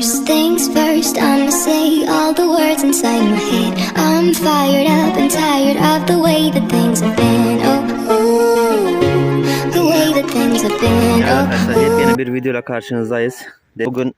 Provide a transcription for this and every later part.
First things first, I'ma say all the words inside my head. I'm fired up and tired of the way that things have been. Oh, ooh, the way that things have been. Oh, arkadaşlar yepyeni bir videoyla karşınızdayız. Bugün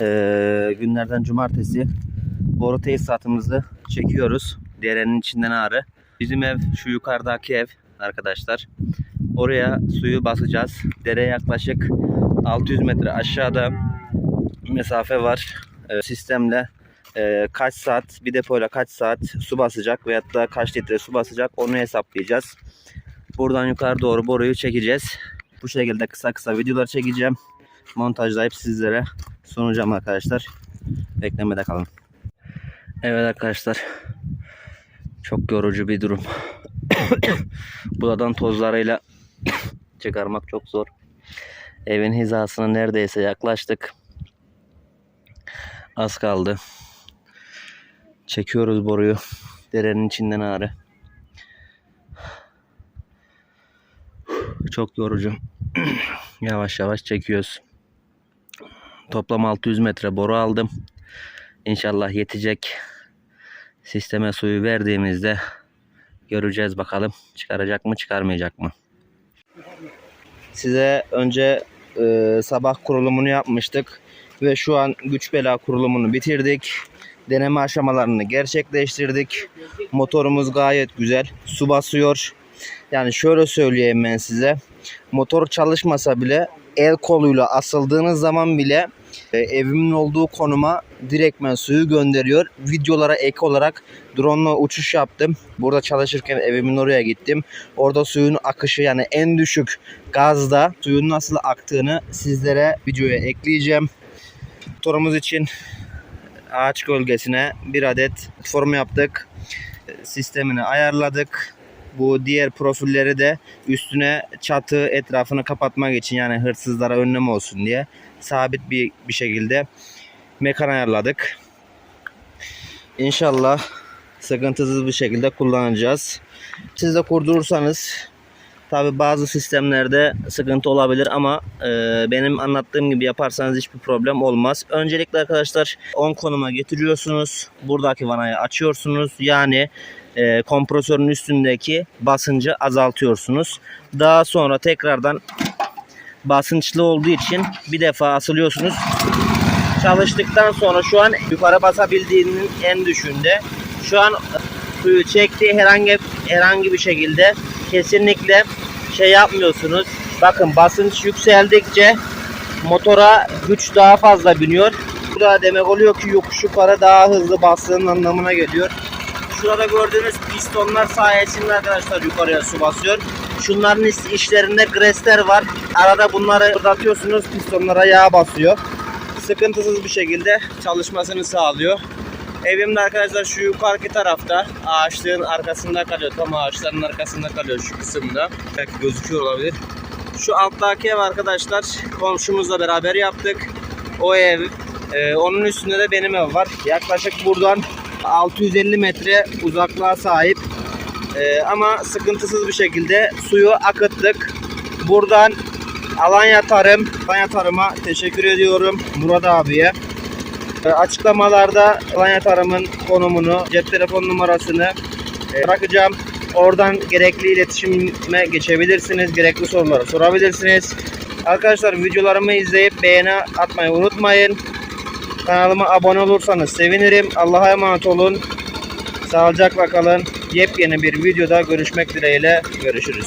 eee, günlerden cumartesi boru tesisatımızı çekiyoruz. Derenin içinden ağrı. Bizim ev şu yukarıdaki ev arkadaşlar. Oraya suyu basacağız. Dere yaklaşık 600 metre aşağıda mesafe var. Eee, sistemle eee, kaç saat bir depoyla kaç saat su basacak veyahut da kaç litre su basacak onu hesaplayacağız. Buradan yukarı doğru boruyu çekeceğiz. Bu şekilde kısa kısa videolar çekeceğim. Montajlayıp sizlere sunacağım arkadaşlar. Beklemede kalın. Evet arkadaşlar. Çok yorucu bir durum. Buradan tozlarıyla çıkarmak çok zor. Evin hizasına neredeyse yaklaştık. Az kaldı. Çekiyoruz boruyu. Derenin içinden ağrı. Çok yorucu. yavaş yavaş çekiyoruz. Toplam 600 metre boru aldım. İnşallah yetecek. Sisteme suyu verdiğimizde göreceğiz bakalım. Çıkaracak mı çıkarmayacak mı? Size önce e, sabah kurulumunu yapmıştık. Ve şu an güç bela kurulumunu bitirdik. Deneme aşamalarını gerçekleştirdik. Motorumuz gayet güzel. Su basıyor. Yani şöyle söyleyeyim ben size. Motor çalışmasa bile el koluyla asıldığınız zaman bile e, evimin olduğu konuma direktmen suyu gönderiyor. Videolara ek olarak drone uçuş yaptım. Burada çalışırken evimin oraya gittim. Orada suyun akışı yani en düşük gazda suyun nasıl aktığını sizlere videoya ekleyeceğim. Motorumuz için ağaç gölgesine bir adet platform yaptık. Sistemini ayarladık. Bu diğer profilleri de üstüne çatı etrafını kapatmak için yani hırsızlara önlem olsun diye sabit bir, bir şekilde mekan ayarladık. İnşallah sıkıntısız bir şekilde kullanacağız. Siz de kurdurursanız tabi bazı sistemlerde sıkıntı olabilir ama e, benim anlattığım gibi yaparsanız hiçbir problem olmaz. Öncelikle arkadaşlar 10 konuma getiriyorsunuz. Buradaki vanayı açıyorsunuz. Yani e, kompresörün üstündeki basıncı azaltıyorsunuz. Daha sonra tekrardan basınçlı olduğu için bir defa asılıyorsunuz. Çalıştıktan sonra şu an yukarı basabildiğinin en düşüğünde. Şu an suyu çekti herhangi herhangi bir şekilde kesinlikle şey yapmıyorsunuz. Bakın basınç yükseldikçe motora güç daha fazla biniyor. Bu da demek oluyor ki yokuş yukarı daha hızlı bastığının anlamına geliyor. Şurada gördüğünüz pistonlar sayesinde arkadaşlar yukarıya su basıyor. Şunların iş- işlerinde gresler var. Arada bunları fırlatıyorsunuz pistonlara yağ basıyor. Sıkıntısız bir şekilde çalışmasını sağlıyor. Evim de arkadaşlar şu yukarıki tarafta ağaçlığın arkasında kalıyor. Tam ağaçların arkasında kalıyor şu kısımda. Belki gözüküyor olabilir. Şu alttaki ev arkadaşlar komşumuzla beraber yaptık. O ev e, onun üstünde de benim ev var. Yaklaşık buradan 650 metre uzaklığa sahip. E, ama sıkıntısız bir şekilde suyu akıttık. Buradan Alanya Tarım, Alanya Tarım'a teşekkür ediyorum Murat abiye. E, Açıklamalarda Alanya Tarım'ın konumunu, cep telefon numarasını e, bırakacağım. Oradan gerekli iletişime geçebilirsiniz. Gerekli soruları sorabilirsiniz. Arkadaşlar videolarımı izleyip beğeni atmayı unutmayın. Kanalıma abone olursanız sevinirim. Allah'a emanet olun. Sağlıcakla kalın. Yepyeni bir videoda görüşmek dileğiyle. Görüşürüz.